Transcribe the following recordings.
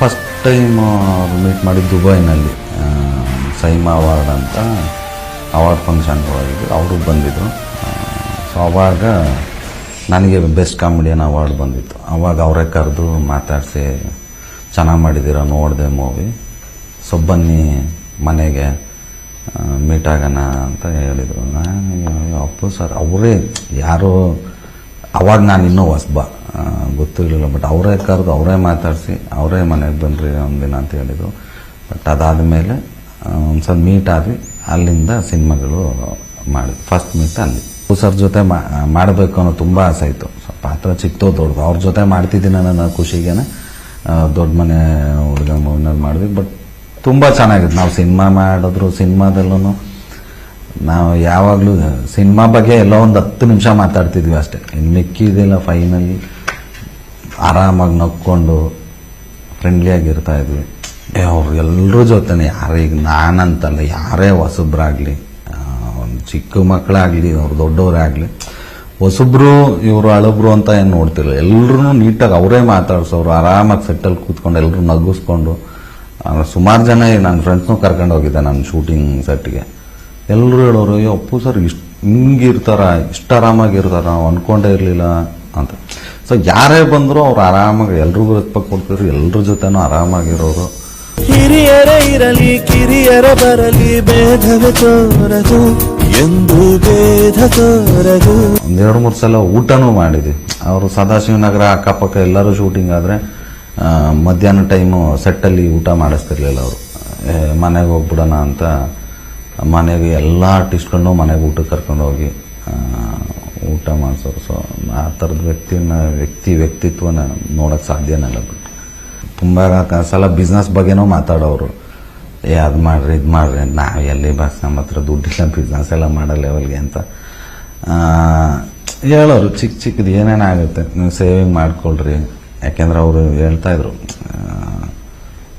First time meet ಮಾಡಿದ್ದು ದುಬೈನಲ್ಲಿ. SIIMA award ಅಂತ ಅವಾರ್ಡ್ ಫಂಕ್ಷನ್ ಹೋಗಿದ್ದು ಅವರು ಬಂದಿದ್ದರು ಸೊ ಅವಾಗ ನನಗೆ ಬೆಸ್ಟ್ ಕಾಮಿಡಿಯನ್ ಅವಾರ್ಡ್ ಬಂದಿತ್ತು. ಅವಾಗ ಅವರೇ ಕರೆದು ಮಾತಾಡಿಸಿ, ಚೆನ್ನಾಗಿ ಮಾಡಿದ್ದೀರ, ನೋಡಿದೆ ಮೂವಿ ಸೊ ಬನ್ನಿ ಮನೆಗೆ ಮೀಟ್ ಆಗೋಣ ಅಂತ ಹೇಳಿದರು. ನಾನು ಅಪ್ಪು ಸರ್ ಅವರೇ ಯಾರೋ ಅವಾಗ ನಾನು ಇನ್ನೂ ಹೊಸಬ. ಗೊತ್ತಿರಲಿಲ್ಲ ಬಟ್ ಅವರೇ ಕರೆದು ಅವರೇ ಮಾತಾಡಿಸಿ, ಅವರೇ ಮನೆಗೆ ಬನ್ನಿರಿ ಒಂದಿನ ಅಂತ ಹೇಳಿದರು. ಬಟ್ ಒಂದು ಸಲ ಮೀಟ್ ಆದ್ವಿ. ಅಲ್ಲಿಂದ ಸಿನಿಮಾಗಳು ಮಾಡಿದ್ವಿ ಫಸ್ಟ್ ಮೀಟ್ ಅಲ್ಲಿ. ಸರ್ ಜೊತೆ ಮಾಡಬೇಕು ಅನ್ನೋ ತುಂಬ ಆಸೆ ಇತ್ತು. ಸೊ ಪಾತ್ರ ಚಿಕ್ಕದೋ ದೊಡ್ಡದು, ಅವ್ರ ಜೊತೆ ಮಾಡ್ತಿದ್ದೀನಿ ನನ್ನ ಖುಷಿಗೇನೆ ದೊಡ್ಡ ಮನೆ ಹುಡುಗ ಮೂವಿನಲ್ಲಿ ಮಾಡಿದ್ವಿ. ಬಟ್ ತುಂಬ ಚೆನ್ನಾಗಿತ್ತು. ನಾವು ಸಿನಿಮಾ ಮಾಡಿದ್ರು ಸಿನಿಮಾದಲ್ಲೂ ನಾವು ಯಾವಾಗಲೂ ಸಿನಿಮಾ ಬಗ್ಗೆ ಎಲ್ಲ ಒಂದು ಹತ್ತು ನಿಮಿಷ ಮಾತಾಡ್ತಿದ್ವಿ ಅಷ್ಟೇ. ಇನ್ನು ಮಿಕ್ಕಿದೆಲ್ಲ ಫೈನಲಿ ಆರಾಮಾಗಿ ನಕ್ಕೊಂಡು ಫ್ರೆಂಡ್ಲಿಯಾಗಿರ್ತಾ ಇದ್ವಿ. ಅವ್ರು ಎಲ್ಲರ ಜೊತೆನೆ ಯಾರೀಗ ನಾನಂತಲ್ಲ, ಯಾರೇ ಹೊಸಬ್ರಾಗಲಿ ಒಂದು ಚಿಕ್ಕ ಮಕ್ಕಳಾಗಲಿ ಅವ್ರು ದೊಡ್ಡವರೇ ಆಗಲಿ ಹೊಸಬ್ರು, ಇವರು ಹಳಬ್ರು ಅಂತ ಏನು ನೋಡ್ತಿಲ್ಲ ಎಲ್ಲರೂ ನೀಟಾಗಿ ಅವರೇ ಮಾತಾಡ್ಸೋರು, ಆರಾಮಾಗಿ ಸೆಟ್ಟಲ್ಲಿ ಕೂತ್ಕೊಂಡು ಎಲ್ಲರೂ ನಗಿಸ್ಕೊಂಡು ಸುಮಾರು ಜನ ನನ್ನ ಫ್ರೆಂಡ್ಸ್ನೂ ಕರ್ಕೊಂಡು ಹೋಗಿದ್ದೆ ನನ್ನ ಶೂಟಿಂಗ್ ಸೆಟ್ಗೆ ಎಲ್ಲರೂ ಹೇಳೋರು ಅಯ್ಯೋ ಅಪ್ಪು ಸರ್ ಇಷ್ಟು ಹಿಂಗಿರ್ತಾರ ಇಷ್ಟು ಆರಾಮಾಗಿರ್ತಾರ ನಾವು ಅನ್ಕೊಂಡೇ ಇರಲಿಲ್ಲ ಅಂತ. ಸೊ ಯಾರೇ ಬಂದರೂ ಅವ್ರು ಆರಾಮಾಗಿ ಎಲ್ರಿಗೂ ರೆಸ್ಪೆಕ್ಟ್ ಕೊಡ್ತಿದ್ರು ಎಲ್ಲರ ಜೊತೆನೂ ಆರಾಮಾಗಿರೋರು. ಹಿರಿಯರೇ ಇರಲಿ ಕಿರಿಯರ ಬರಲಿ ಭೇದವೇ ತೋರದು ಎಂದು ಭೇದ ತೋರದು. ಒಂದೆರಡು ಮೂರು ಸಲ ಊಟನೂ ಮಾಡಿದ್ವಿ. ಅವರು ಸದಾಶಿವನಗರ ಅಕ್ಕಪಕ್ಕ ಎಲ್ಲರೂ ಶೂಟಿಂಗ್ ಆದರೆ ಮಧ್ಯಾಹ್ನ ಟೈಮು ಸೆಟ್ಟಲ್ಲಿ ಊಟ ಮಾಡಿಸ್ತಿರ್ಲಿಲ್ಲ ಅವರು. ಮನೆಗೆ ಹೋಗ್ಬಿಡೋಣ ಅಂತ ಮನೆಗೆ ಎಲ್ಲ ಆರ್ಟಿಸ್ಟ್ಗಳನ್ನೂ ಮನೆಗೆ ಊಟಕ್ಕೆ ಕರ್ಕೊಂಡು ಹೋಗಿ ಊಟ ಮಾಡಿಸೋರು. ಸೊ ಆ ಥರದ ವ್ಯಕ್ತಿನ ವ್ಯಕ್ತಿ ವ್ಯಕ್ತಿತ್ವನ ನೋಡೋಕ್ಕೆ ಸಾಧ್ಯನೇ ಇಲ್ಲ ಬಿಟ್ಟು ತುಂಬ ಸಲ ಬಿಸ್ನೆಸ್ ಬಗ್ಗೆನೂ ಮಾತಾಡೋರು. ಏ, ಅದು ಮಾಡ್ರಿ, ಇದು ಮಾಡ್ರಿ. ನಾವು ಎಲ್ಲಿ ಬಸ್ ನಮ್ಮ ಹತ್ರ ದುಡ್ಡಿಲ್ಲ ಬಿಸ್ನೆಸ್ ಎಲ್ಲ ಮಾಡೋ ಲೆವೆಲ್ಗೆ ಅಂತ. ಹೇಳೋರು ಚಿಕ್ಕ ಚಿಕ್ಕದು ಏನೇನಾಗುತ್ತೆ ನೀವು ಸೇವಿಂಗ್ ಮಾಡ್ಕೊಳ್ರಿ. ಯಾಕೆಂದ್ರೆ ಅವರು ಹೇಳ್ತಾ ಇದ್ರು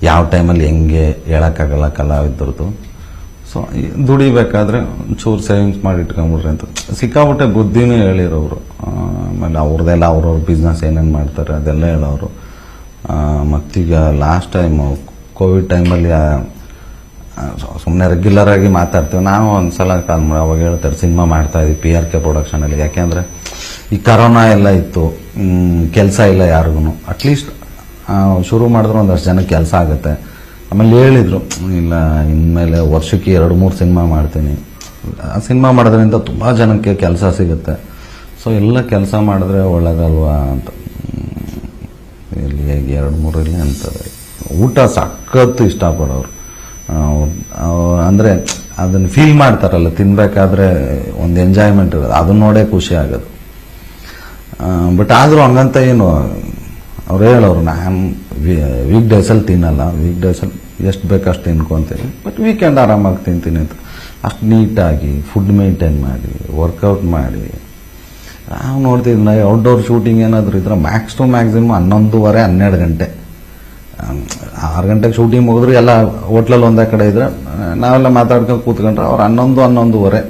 ಯಾವ ಟೈಮಲ್ಲಿ ಹೆಂಗೆ ಹೇಳೋಕ್ಕಾಗಲ್ಲ ಕಲಾವಿದ್ರದ್ದು. ಸೊ ದುಡಿಬೇಕಾದ್ರೆ ಒಂಚೂರು ಸೇವಿಂಗ್ಸ್ ಮಾಡಿ ಇಟ್ಕೊಂಬಿಡ್ರಿ ಅಂತ. ಸಿಕ್ಕಾಬಿಟ್ಟೆ ಬುದ್ಧಿನೂ ಹೇಳಿರೋರು ಆಮೇಲೆ ಅವ್ರದ್ದೆಲ್ಲ ಅವ್ರವ್ರ ಬಿಸ್ನೆಸ್ ಏನೇನು ಮಾಡ್ತಾರೆ ಅದೆಲ್ಲ ಹೇಳೋರು ಮತ್ತೀಗ ಲಾಸ್ಟ್ ಟೈಮ್ ಕೋವಿಡ್ ಟೈಮಲ್ಲಿ ಸುಮ್ಮನೆ ರೆಗ್ಯುಲರ್ ಆಗಿ ಮಾತಾಡ್ತೀವಿ. ನಾವು ಒಂದು ಸಲ ಕಾಲ್ ಮಾಡಿ ಅವಾಗ ಹೇಳ್ತಾರೆ, ಸಿನಿಮಾ ಮಾಡ್ತಾ ಇದ್ವಿ ಪಿ ಆರ್ ಕೆ ಪ್ರೊಡಕ್ಷನಲ್ಲಿ ಯಾಕೆಂದರೆ ಈ ಕರೋನಾ ಎಲ್ಲ ಇತ್ತು. ಕೆಲಸ ಇಲ್ಲ ಯಾರಿಗೂ ಅಟ್ಲೀಸ್ಟ್ ಶುರು ಮಾಡಿದ್ರೆ ಒಂದಷ್ಟು ಜನಕ್ಕೆ ಕೆಲಸ ಆಗುತ್ತೆ. ಆಮೇಲೆ ಹೇಳಿದರು, ಇಲ್ಲ, ಇನ್ಮೇಲೆ ವರ್ಷಕ್ಕೆ ಎರಡು, ಮೂರು ಸಿನಿಮಾ ಮಾಡ್ತೀನಿ. ಆ ಸಿನಿಮಾ ಮಾಡೋದ್ರಿಂದ ತುಂಬ ಜನಕ್ಕೆ ಕೆಲಸ ಸಿಗುತ್ತೆ. ಸೊ ಎಲ್ಲ ಕೆಲಸ ಮಾಡಿದ್ರೆ ಒಳ್ಳೇದಲ್ವಾ ಅಂತ. ಇಲ್ಲಿ ಹೇಗೆ ಎರಡು ಮೂರಲ್ಲಿ ಅಂತಾರೆ ಊಟ ಸಖತ್ತು ಇಷ್ಟಪಡೋರು. ಅಂದರೆ ಅದನ್ನು ಫೀಲ್ ಮಾಡ್ತಾರಲ್ಲ, ತಿನ್ಬೇಕಾದ್ರೆ ಒಂದು ಎಂಜಾಯ್ಮೆಂಟ್ ಇರೋದು. ಅದನ್ನ ನೋಡೇ ಖುಷಿ ಆಗೋದು. ಬಟ್ ಆದರೂ ಹಂಗಂತ ಏನು ಅವ್ರು ಹೇಳೋರು, ನಾನು ವೀಕ್ ಡೇಸಲ್ಲಿ ತಿನ್ನಲ್ಲ ವೀಕ್ ಡೇಸಲ್ಲಿ ಎಷ್ಟು ಬೇಕಷ್ಟು ತಿನ್ಕೊಂತೀನಿ ಬಟ್ ವೀಕೆಂಡ್ ಆರಾಮಾಗಿ ತಿಂತೀನಿ ಅಂತ. ಅಷ್ಟು ನೀಟಾಗಿ ಫುಡ್ ಮೇಂಟೈನ್ ಮಾಡಿ ವರ್ಕೌಟ್ ಮಾಡಿ. ನಾವು ನೋಡ್ತಿದ್ವಿ ಔಟ್ಡೋರ್ ಶೂಟಿಂಗ್ ಏನಾದರೂ ಇದ್ರೆ ಮ್ಯಾಕ್ಸ್ ಟು ಮ್ಯಾಕ್ಸಿಮಮ್ ಹನ್ನೊಂದುವರೆ, ಹನ್ನೆರಡು ಗಂಟೆ. ಆರು ಗಂಟೆಗೆ ಶೂಟಿಂಗ್ ಮುಗಿದ್ರೆ ಎಲ್ಲ ಹೋಟ್ಲಲ್ಲಿ ಒಂದೇ ಕಡೆ ಇದ್ರೆ, ನಾವೆಲ್ಲ ಮಾತಾಡ್ಕೊಂಡು ಕೂತ್ಕೊಂಡ್ರೆ ಅವ್ರು ಹನ್ನೊಂದು, ಹನ್ನೊಂದುವರೆ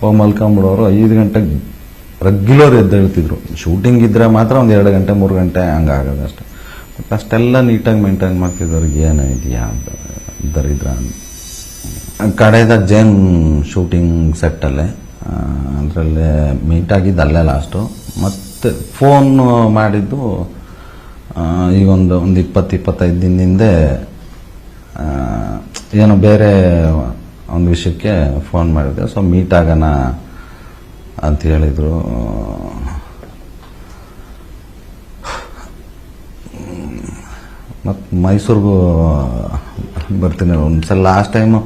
ಹೋಗಿ ಮಲ್ಕೊಂಬಿಡೋರು ಐದು ಗಂಟೆಗೆ ರೆಗ್ಯುಲರ್ ಎದ್ದೇಳ್ತಿದ್ರು ಶೂಟಿಂಗ್ ಇದ್ರೆ ಮಾತ್ರ ಒಂದು ಎರಡು ಗಂಟೆ, ಮೂರು ಗಂಟೆ ಹಂಗಾಗೋದು ಅಷ್ಟೇ. ಬಟ್ ಅಷ್ಟೆಲ್ಲ ನೀಟಾಗಿ ಮೇಂಟೈನ್ ಮಾಡ್ತಿದ್ದವ್ರಿಗೆ ಏನೋ ಇದೆಯಾ ಅಂತ ದರಿದ್ರ ಅಂತ. ಕಡೆದಾಗ ಜೈನ್ ಶೂಟಿಂಗ್ ಸೆಟ್ಟಲ್ಲೇ ಅದರಲ್ಲೇ ಮೀಟ್ ಆಗಿದ್ದು ಅಲ್ಲೇ ಲಾಸ್ಟು ಮತ್ತು ಫೋನ್ ಮಾಡಿದ್ದು ಈಗೊಂದು ಈಗ ಒಂದು ಇಪ್ಪತ್ತು ಇಪ್ಪತ್ತೈದು ದಿನದಿಂದ ಏನೋ ಬೇರೆ ಒಂದು ವಿಷಯಕ್ಕೆ ಫೋನ್ ಮಾಡಿದ್ದೆ ಸೊ ಮೀಟ್ ಆಗೋಣ ಅಂತ ಹೇಳಿದರು. ಮತ್ತು ಮೈಸೂರಿಗೂ ಬರ್ತೀನಿ ಒಂದ್ಸಲ ಲಾಸ್ಟ್ ಟೈಮು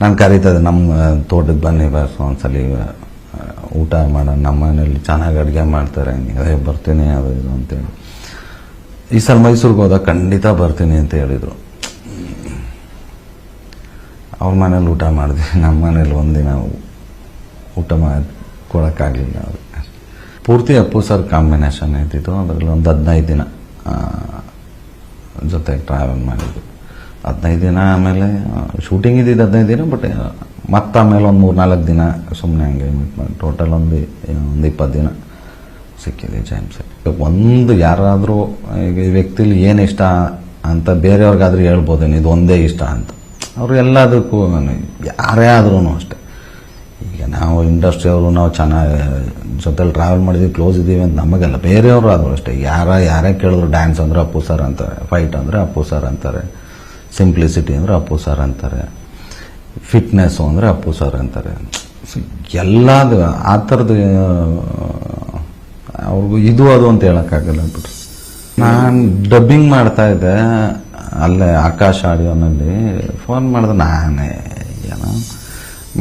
ನಾನು ಕರೀತದೆ ನಮ್ಮ ತೋಟಕ್ಕೆ ಬನ್ನಿ ಬಸ್ ಒಂದ್ಸಲಿ, ಊಟ ಮಾಡೋಣ, ನಮ್ಮ ಮನೇಲಿ ಚೆನ್ನಾಗಿ ಅಡುಗೆ ಮಾಡ್ತಾರೆ ಅದೇ ಬರ್ತೀನಿ, ಅದು ಇದು ಅಂತೇಳಿ ಈ ಸಲ ಮೈಸೂರಿಗೆ ಹೋದಾಗ ಖಂಡಿತ ಬರ್ತೀನಿ ಅಂತ ಹೇಳಿದರು. ಅವ್ರ ಮನೇಲಿ ಊಟ ಮಾಡಿದ್ವಿ ನಮ್ಮ ಮನೇಲಿ ಒಂದಿನ ಊಟ ಮಾಡಿ ಕೊಡೋಕ್ಕಾಗಲಿಲ್ಲ ಅವ್ರಿಗೆ ಪೂರ್ತಿ ಅಪ್ಪು ಸರ್ ಕಾಂಬಿನೇಷನ್ ಇದ್ದಿದ್ದು, ಅದರಲ್ಲಿ ಒಂದು ಹದಿನೈದು ದಿನ ಜೊತೆ ಟ್ರಾವೆಲ್ ಮಾಡಿದ್ವಿ ಹದಿನೈದು ದಿನ ಆಮೇಲೆ ಶೂಟಿಂಗ್ ಇದ್ದಿದ್ದು ಹದಿನೈದು ದಿನ ಬಟ್ ಮತ್ತೆ ಆಮೇಲೆ ಒಂದು ಮೂರು ನಾಲ್ಕು ದಿನ ಸುಮ್ಮನೆ ಹಂಗೆ ಮೀಟ್ ಮಾಡಿ ಟೋಟಲ್ ಒಂದು ಒಂದು ಇಪ್ಪತ್ತು ದಿನ ಸಿಕ್ಕಿದೆ ಜೈಮ್ಸ್ ಒಂದು ಯಾರಾದರೂ ಈಗ ಈ ವ್ಯಕ್ತಿಲಿ ಏನು ಇಷ್ಟ ಅಂತ ಬೇರೆಯವ್ರಿಗಾದ್ರೂ ಹೇಳ್ಬೋದೇನು, ಇದು ಒಂದೇ ಇಷ್ಟ ಅಂತ. ಅವರು ಎಲ್ಲದಕ್ಕೂ ಯಾರೇ ಆದ್ರೂ ಅಷ್ಟೇ. ನಾವು ಇಂಡಸ್ಟ್ರಿಯವರು ನಾವು ಚೆನ್ನಾಗಿ, ಜೊತೆಲಿ ಟ್ರಾವೆಲ್ ಮಾಡಿದ್ವಿ ಕ್ಲೋಸ್ ಇದ್ದೀವಿ ಅಂತ ನಮಗೆಲ್ಲ, ಬೇರೆಯವರು ಆದರೂ ಅಷ್ಟೇ. ಯಾರ, ಯಾರೇ ಕೇಳಿದ್ರು ಡ್ಯಾನ್ಸ್ ಅಂದರೆ ಅಪ್ಪು ಸರ್ ಅಂತಾರೆ ಫೈಟ್ ಅಂದರೆ ಅಪ್ಪು ಸರ್ ಅಂತಾರೆ ಸಿಂಪ್ಲಿಸಿಟಿ ಅಂದರೆ ಅಪ್ಪು ಸರ್ ಅಂತಾರೆ ಫಿಟ್ನೆಸ್ಸು ಅಂದರೆ ಅಪ್ಪು ಸರ್ ಅಂತಾರೆ. ಎಲ್ಲದು, ಆ ಥರದ ಅವ್ರಿಗೂ ಇದು ಅದು ಅಂತ ಹೇಳೋಕ್ಕಾಗಲ್ಲ ಬಿಟ್ರಿ ನಾನು ಡಬ್ಬಿಂಗ್ ಮಾಡ್ತಾ ಇದ್ದೆ, ಅಲ್ಲೇ ಆಕಾಶ ಆಡಿಯೋನಲ್ಲಿ ಫೋನ್ ಮಾಡಿದೆ ನಾನೇ, ಏನೋ.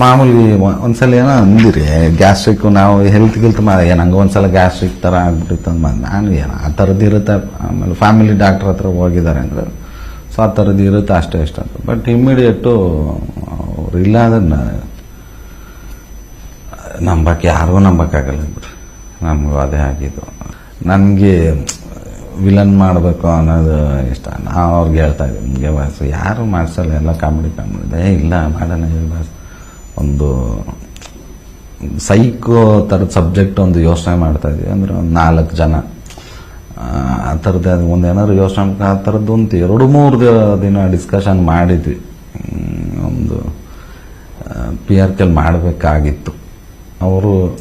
ಮಾಮೂಲಿ ಒಂದ್ಸಲ ಏನೋ ಅಂದಿರಿ ಗ್ಯಾಸ್ಟ್ರಿಕ್ ನಾವು ಹೆಲ್ತ್ ಗಿಲ್ತ್ ಮಾಡಿ ನಂಗೆ ಒಂದ್ಸಲ ಗ್ಯಾಸ್ಟ್ರಿಕ್ ಥರ ಆಗ್ಬಿಟ್ಟಿತ್ತು ಅಂತ ನಾನು ಏನೋ, ಆ ಥರದ್ದು ಇರುತ್ತೆ? ಆಮೇಲೆ ಫ್ಯಾಮಿಲಿ ಡಾಕ್ಟ್ರ್ ಹತ್ರ ಹೋಗಿದ್ದಾರೆ ಅಂದರೆ ಸೊ ಆ ಥರದ್ದು ಇರುತ್ತೆ ಅಷ್ಟೇ ಇಷ್ಟ ಅಂತ. ಬಟ್ ಇಮ್ಮಿಡಿಯೇಟು ಅವ್ರು ಇಲ್ಲ ಅದನ್ನು ನಂಬಕ್ಕೆ ಯಾರಿಗೂ ನಂಬಕ್ಕಾಗಲ್ಲ ಬಿಡ್ರಿ. ನಮಗೂ ಅದೇ ಆಗಿದ್ದು. ನನಗೆ ವಿಲನ್ ಮಾಡಬೇಕು ಅನ್ನೋದು ಇಷ್ಟ. ನಾವು ಅವ್ರಿಗೆ ಹೇಳ್ತಾ ಇದ್ದೀವಿ ನಿಮಗೆ ವಯಸ್ಸು ಯಾರು ಮಾಡಿಸಲ್ಲ, ಎಲ್ಲ ಕಾಮಿಡಿ ಕಾಮಿಡಿ ಇಲ್ಲ ಮಾಡೋಣ ಇಲ್ಲ ಒಂದು ಸೈಕೋ ಥರದ ಸಬ್ಜೆಕ್ಟ್ ಒಂದು ಯೋಚನೆ ಮಾಡ್ತಾ ಇದ್ವಿ. ಅಂದರೆ ಒಂದು ನಾಲ್ಕು ಜನ. ಆ, ಥರದ್ದೇ ಒಂದು ಏನಾದ್ರು ಯೋಚನೆ ಆ ಥರದ್ದು ಒಂದು ಎರಡು ಮೂರು ದಿನ ಡಿಸ್ಕಷನ್ ಮಾಡಿದ್ವಿ. ಒಂದು ಪಿ ಆರ್ ಕೆಲ್ ಮಾಡಬೇಕಾಗಿತ್ತು. ಅವರು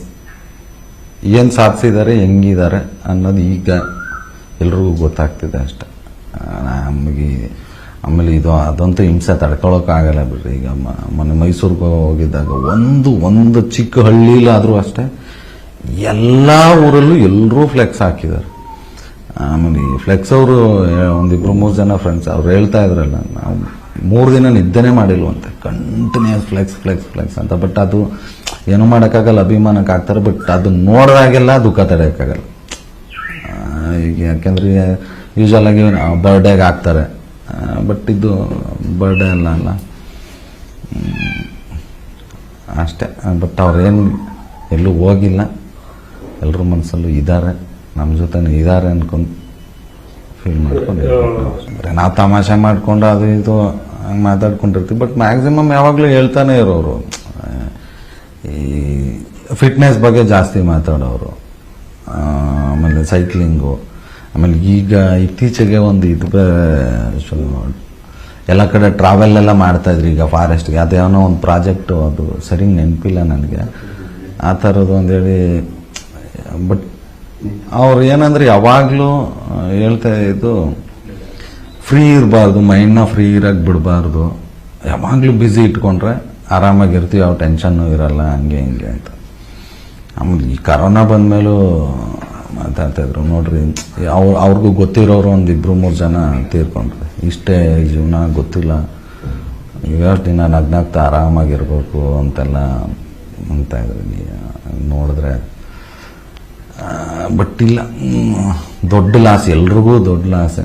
ಏನು ಸಾಧಿಸಿದ್ದಾರೆ ಹೆಂಗಿದ್ದಾರೆ ಅನ್ನೋದು ಈಗ ಎಲ್ರಿಗೂ ಗೊತ್ತಾಗ್ತಿದೆ ಅಷ್ಟೆ. ನಮಗೆ ಆಮೇಲೆ ಇದು ಅದಂತೂ ಹಿಂಸೆ ತಡ್ಕೊಳಕ್ಕಾಗಲ್ಲ ಬಿಡ್ರಿ. ಈಗ ಮೊನ್ನೆ ಮೈಸೂರಿಗೆ ಹೋಗಿದ್ದಾಗ ಒಂದು ಒಂದು ಚಿಕ್ಕ ಹಳ್ಳಿಲಾದರೂ ಅಷ್ಟೇ ಎಲ್ಲ ಊರಲ್ಲೂ ಎಲ್ಲರೂ ಫ್ಲೆಕ್ಸ್ ಹಾಕಿದ್ದಾರೆ. ಆಮೇಲೆ ಈ ಫ್ಲೆಕ್ಸ್ ಅವರು ಒಂದಿಬ್ರು ಮೂರು ಜನ ಫ್ರೆಂಡ್ಸ್ ಅವ್ರು ಹೇಳ್ತಾ ಇದ್ರಲ್ಲ, ನಾವು ಮೂರು ದಿನ ನಿದ್ದೆನೇ ಮಾಡಿಲ್ವಂತೆ. ಕಂಟಿನ್ಯೂಸ್ ಫ್ಲೆಕ್ಸ್ ಫ್ಲೆಕ್ಸ್ ಫ್ಲೆಕ್ಸ್ ಅಂತ. ಬಟ್ ಅದು ಏನು ಮಾಡೋಕ್ಕಾಗಲ್ಲ, ಅಭಿಮಾನಕ್ಕೆ ಆಗ್ತಾರೆ. ಬಟ್ ಅದು ನೋಡಿದಾಗೆಲ್ಲ ದುಃಖ ತಡೆಯೋಕ್ಕಾಗಲ್ಲ ಈಗ ಯಾಕೆಂದ್ರೆ ಆಗಿ ಬರ್ಡೇಗೆ ಹಾಕ್ತಾರೆ. ಬಟ್ ಇದು ಬರ್ಡೇ ಅಲ್ಲ ಅಲ್ಲ. ಅಷ್ಟೇ. ಬಟ್ ಅವ್ರೇನು ಎಲ್ಲೂ ಹೋಗಿಲ್ಲ. ಎಲ್ಲರ ಮನಸ್ಸಲ್ಲೂ ಇದ್ದಾರೆ. ನಮ್ಮ ಜೊತೆ ಇದ್ದಾರೆ ಅಂದ್ಕೊಂಡು ಫೀಲ್ ಮಾಡ್ಕೊಂಡು ನಾವು ತಮಾಷೆ ಮಾಡಿಕೊಂಡು ಅದು ಇದು ಹಂಗೆ ಮಾತಾಡ್ಕೊಂಡಿರ್ತೀವಿ. ಬಟ್ ಮ್ಯಾಕ್ಸಿಮಮ್ ಯಾವಾಗಲೂ ಹೇಳ್ತಾನೆ ಇರೋರು. ಈ ಫಿಟ್ನೆಸ್ ಬಗ್ಗೆ ಜಾಸ್ತಿ ಮಾತಾಡೋರು. ಆಮೇಲೆ ಸೈಕ್ಲಿಂಗು ಆಮೇಲೆ ಈಗ ಇತ್ತೀಚೆಗೆ ಒಂದು ಇದು ಎಲ್ಲ ಕಡೆ ಟ್ರಾವೆಲ್ ಎಲ್ಲ ಮಾಡ್ತಾ ಇದ್ರಿ ಈಗ ಫಾರೆಸ್ಟ್ಗೆ ಅದೇನೋ ಒಂದು ಪ್ರಾಜೆಕ್ಟು ಅದು ಸರಿ ನೆನಪಿಲ್ಲ ನನಗೆ. ಆ ಥರದ್ದು ಹೇಳಿ ಬಟ್ ಅವ್ರು ಏನಂದ್ರೆ ಯಾವಾಗಲೂ ಹೇಳ್ತಾ ಇದ್ದು ಫ್ರೀ ಇರಬಾರ್ದು ಮೈಂಡ್ನ ಫ್ರೀ ಇರಕ್ಕೆ ಬಿಡಬಾರ್ದು. ಯಾವಾಗಲೂ ಬ್ಯುಸಿ ಇಟ್ಕೊಂಡ್ರೆ ಆರಾಮಾಗಿರ್ತೀವಿ ಯಾವ ಟೆನ್ಷನ್ನು ಇರಲ್ಲ, ಹಂಗೆ ಹಿಂಗೆ ಅಂತ. ಆಮೇಲೆ ಈ ಕರೋನಾ ಬಂದಮೇಲೂ ಮಾತಾಡ್ತಾ ಇದ್ರು ನೋಡ್ರಿ, ಅವ್ರು, ಅವ್ರಿಗೂ ಗೊತ್ತಿರೋರು ಒಂದು ಇಬ್ರು, ಮೂರು ಜನ ತೀರ್ಕೊಂಡ್ರು. ಇಷ್ಟೇ ಜೀವನ, ಗೊತ್ತಿಲ್ಲ. ಎಷ್ಟು ದಿನ ನಗ್ನಾಗ್ತಾ ಆರಾಮಾಗಿರ್ಬೇಕು ಅಂತೆಲ್ಲ ಅಂತ ನೋಡಿದ್ರೆ ಬಟ್ ಇಲ್ಲ ದೊಡ್ಡ ಲಾಸ್. ಎಲ್ರಿಗೂ ದೊಡ್ಡ ಲಾಸ್.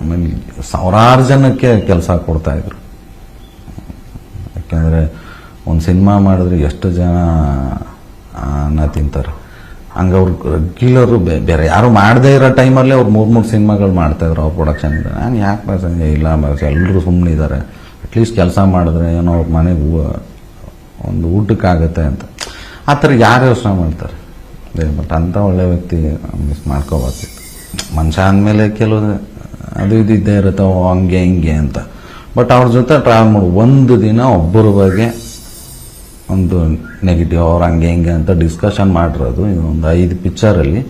ಆಮೇಲೆ ಸಾವಿರಾರು ಜನಕ್ಕೆ ಕೆಲಸ ಕೊಡ್ತಾ ಇದ್ರು ಯಾಕೆಂದರೆ, ಒಂದು ಸಿನಿಮಾ ಮಾಡಿದ್ರೆ ಎಷ್ಟು ಜನ ಅನ್ನ ತಿಂತಾರೆ. ಹಂಗೆ ಅವ್ರು ರೆಗ್ಯುಲರು ಬೇರೆ ಯಾರು ಮಾಡದೇ ಇರೋ ಟೈಮಲ್ಲೇ ಅವ್ರು ಮೂರು ಮೂರು ಸಿನಿಮಾಗಳು ಮಾಡ್ತಾಯಿದ್ರು ಅವ್ರ ಪ್ರೊಡಕ್ಷನ್ ನಾನು ಯಾಕೆ ಬಸ್ ಇಲ್ಲ ಎಲ್ಲರೂ ಸುಮ್ಮನೆ ಇದ್ದಾರೆ ಅಟ್ಲೀಸ್ಟ್ ಕೆಲಸ ಮಾಡಿದ್ರೆ ಏನೋ ಅವ್ರ ಮನೆಗೆ ಒಂದು ಊಟಕ್ಕಾಗತ್ತೆ ಅಂತ. ಆ ಥರ ಯಾರು ಯೋಚನೆ ಮಾಡ್ತಾರೆ? ಬಟ್ ಅಂಥ ಒಳ್ಳೆ ವ್ಯಕ್ತಿ ಮಿಸ್ ಮಾಡ್ಕೋಬಾರ್ದು. ಮನುಷ್ಯ ಅಂದಮೇಲೆ ಕೆಲವು, ಅದು ಇದು ಇದ್ದೇ ಇರುತ್ತೆ ಹಂಗೆ, ಹಿಂಗೆ ಅಂತ. ಬಟ್ ಅವ್ರ ಜೊತೆ ಟ್ರಾವೆಲ್ ಮಾಡಿ. ಒಂದು ದಿನ ಒಬ್ಬರ ಬಗ್ಗೆ ಒಂದು ನೆಗೆಟಿವ್ ಅವ್ರು ಹಂಗೆ ಹಿಂಗೆ ಅಂತ ಡಿಸ್ಕಷನ್ ಮಾಡಿರೋದು ಒಂದು ಐದು ಪಿಕ್ಚರಲ್ಲಿ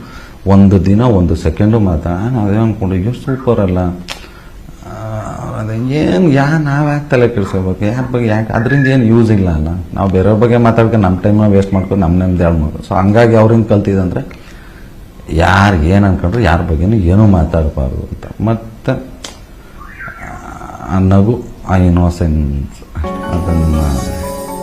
ಒಂದು ದಿನ, ಒಂದು ಸೆಕೆಂಡು ಮಾತ್ರ. ಅದೇ ಅಂದ್ಕೊಂಡು ಅಯ್ಯೋ ಸೂಪರ್ ಅಲ್ಲ. ಅದು ಏನು, ಯಾ, ನಾವು ಯಾಕೆ ತಲೆ ಕೆಡಿಸ್ಕೋಬೇಕು? ಯಾರ ಬಗ್ಗೆ, ಯಾಕೆ? ಅದರಿಂದ ಏನು ಯೂಸ್ ಇಲ್ಲ ಅಲ್ಲ. ನಾವು ಬೇರೆಯವ್ರ ಬಗ್ಗೆ ಮಾತಾಡ್ಕೊಂಡು ನಮ್ಮ ಟೈಮ್ನ ವೇಸ್ಟ್ ಮಾಡ್ಕೊಂಡು ನಮ್ಮ ನೆಮ್ಮದಿ ಮಾಡ್ಕೊಂಡು ಸೊ ಹಂಗಾಗಿ ಅವ್ರಿಂದ ಕಲ್ತಿದ್ದಂದ್ರೆ ಯಾರು ಏನು ಅನ್ಕೊಂಡ್ರೆ, ಯಾರ ಬಗ್ಗೆನೂ ಏನೂ ಮಾತಾಡಬಾರ್ದು ಅಂತ. ಮತ್ತು ಆ ನಗು, ಆ, ಇನ್ನೋಸೆನ್ಸ್, ಅದನ್ನು